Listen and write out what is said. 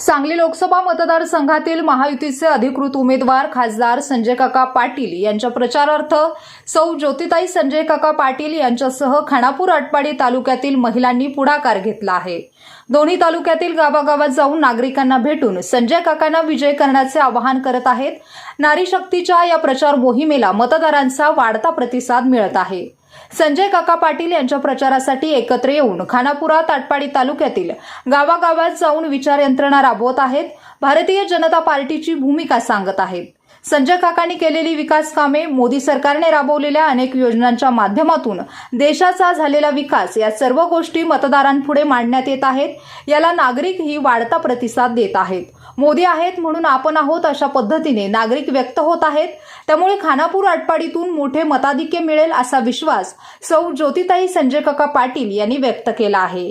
सांगली लोकसभा मतदारसंघातील महायुतीचे अधिकृत उमेदवार खासदार संजय काका पाटील यांच्या प्रचारार्थ सौ ज्योतिताई संजय काका पाटील यांच्यासह खानापूर आटपाडी तालुक्यातील महिलांनी पुढाकार घेतला आहे. दोन्ही तालुक्यातील गावागावात जाऊन नागरिकांना भेटून संजय काकांना विजय करण्याचे आवाहन करत आहेत. नारी शक्तीच्या या प्रचार मोहिमेला मतदारांचा वाढता प्रतिसाद मिळत आहे. संजय काका पाटील यांच्या प्रचारासाठी एकत्र येऊन खानापुरा ताटपाडी तालुक्यातील गावागावात जाऊन विचार यंत्रणा राबवत आहेत. भारतीय जनता पार्टीची भूमिका सांगत आहेत. संजय काकांनी केलेली विकास कामे मोदी सरकारने राबवलेल्या अनेक योजनांच्या माध्यमातून देशाचा झालेला विकास या सर्व गोष्टी मतदारांपुढे मांडण्यात येत आहेत. याला नागरिक ही वाढता प्रतिसाद देत आहेत. मोदी आहेत म्हणून आपण आहोत अशा पद्धतीने. नागरिक व्यक्त होत आहेत. त्यामुळे खानापूर आटपाडीतून मोठे मताधिक्य मिळेल असा विश्वास सौ ज्योतिताई संजय काका पाटील यांनी व्यक्त केला आहे.